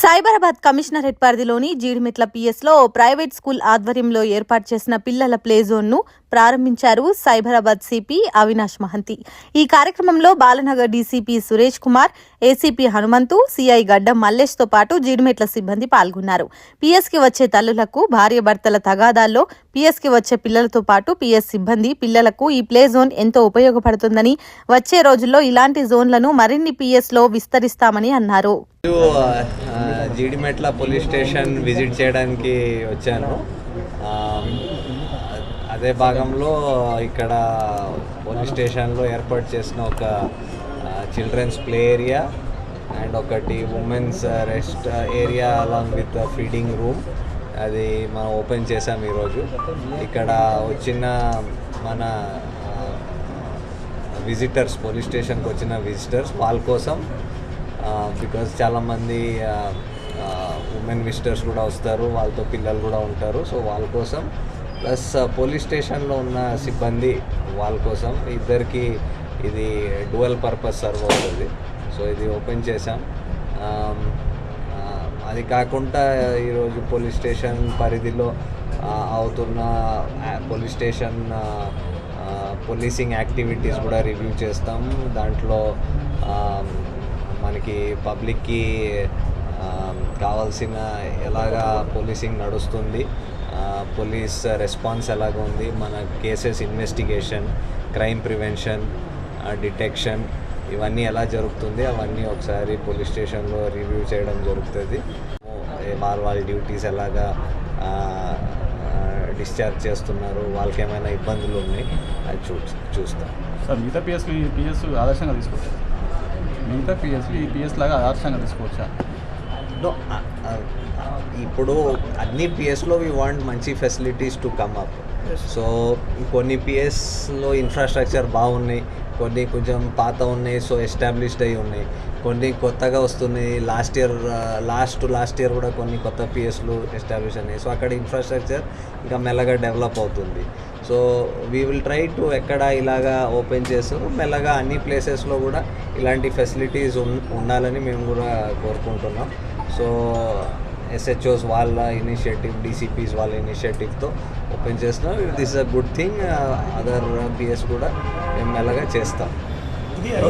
Cyberabad commissionerate పరిధిలోని Jeedimetla పిఎస్లో private school ఆధ్వర్యంలో ఏర్పాటు చేసిన పిల్లల ప్లే జోన్ను ప్రారంభించారు సైబరాబాద్ సిపి అవినాష్ మహంతి. ఈ కార్యక్రమంలో Balanagar DCP Suresh Kumar ACP Hanumanthu CI Gaddam మల్లేష్తో పాటు జీడిమెట్ల సిబ్బంది పాల్గొన్నారు. పిఎస్కి వచ్చే తల్లులకు భార్యాభర్తల తగాదాల్లో పిఎస్కి వచ్చే పిల్లలతో పాటు పిఎస్ సిబ్బంది పిల్లలకు ఈ ప్లే జోన్ ఎంతో ఉపయోగపడుతుందని వచ్చే రోజుల్లో ఇలాంటి జోన్లను మరిన్ని పిఎస్లో విస్తరిస్తామని అన్నారు. జీడిమెట్ల పోలీస్ స్టేషన్ విజిట్ చేయడానికి వచ్చాను. అదే భాగంలో ఇక్కడ పోలీస్ స్టేషన్లో ఏర్పాటు చేసిన ఒక చిల్డ్రన్స్ ప్లే ఏరియా అండ్ ఒకటి women's rest area along with feeding room అది మనం ఓపెన్ చేసాం ఈరోజు. ఇక్కడ వచ్చిన మన విజిటర్స్ పోలీస్ స్టేషన్కి వచ్చిన విజిటర్స్ వాళ్ళ కోసం బికాజ్ చాలామంది ఉమెన్ విజిటర్స్ కూడా వస్తారు వాళ్ళతో పిల్లలు కూడా ఉంటారు. సో వాళ్ళ కోసం ప్లస్ పోలీస్ స్టేషన్లో ఉన్న సిబ్బంది వాళ్ళ కోసం ఇద్దరికి ఇది డువల్ పర్పస్ సర్వ్ అవుతుంది సో ఇది ఓపెన్ చేసాం అది కాకుండా ఈరోజు పోలీస్ స్టేషన్ పరిధిలో అవుతున్న పోలీస్ స్టేషన్ పోలీసింగ్ యాక్టివిటీస్ కూడా రివ్యూ చేస్తాం. దాంట్లో మనకి పబ్లిక్కి కావాల్సిన ఎలాగా పోలీసింగ్ నడుస్తుంది పోలీస్ రెస్పాన్స్ ఎలాగ ఉంది మన cases investigation crime prevention detection ఇవన్నీ ఎలా జరుగుతుంది అవన్నీ ఒకసారి పోలీస్ స్టేషన్లో రివ్యూ చేయడం జరుగుతుంది. వాళ్ళ వాళ్ళ డ్యూటీస్ ఎలాగా డిశ్చార్జ్ చేస్తున్నారు వాళ్ళకి ఏమైనా ఇబ్బందులు ఉన్నాయి అది చూ చూస్తాం. సార్ మిగతా పిఎస్లు ఈ పిఎస్ ఆదర్శంగా తీసుకోవచ్చు? మిగతా పిఎస్లు ఈ పిఎస్ లాగా ఆదర్శంగా తీసుకోవచ్చా? ఇప్పుడు అన్ని పిఎస్లో వీ వాంట్ మంచి facilities to come up so కొన్ని పిఎస్లో ఇన్ఫ్రాస్ట్రక్చర్ బాగున్నాయి కొన్ని కొంచెం పాత ఉన్నాయి సో ఎస్టాబ్లిష్డ్ అయి ఉన్నాయి. కొన్ని కొత్తగా వస్తున్నాయి last year last last year కూడా కొన్ని కొత్త పిఎస్లు ఎస్టాబ్లిష్ అయినాయి. సో అక్కడ ఇన్ఫ్రాస్ట్రక్చర్ ఇంకా మెల్లగా డెవలప్ అవుతుంది. So we will try to ఎక్కడ ఇలాగా ఓపెన్ చేస్తారు. మెల్లగా అన్ని ప్లేసెస్లో కూడా ఇలాంటి ఫెసిలిటీస్ ఉండాలని మేము కూడా కోరుకుంటున్నాం. సో ఎస్హెచ్ఓస్ వాళ్ళ ఇనిషియేటివ్ డీసీపీస్ వాళ్ళ ఇనిషియేటివ్తో ఓపెన్ చేస్తున్నాం this a good thing other PS కూడా మేము మెల్లగా చేస్తాం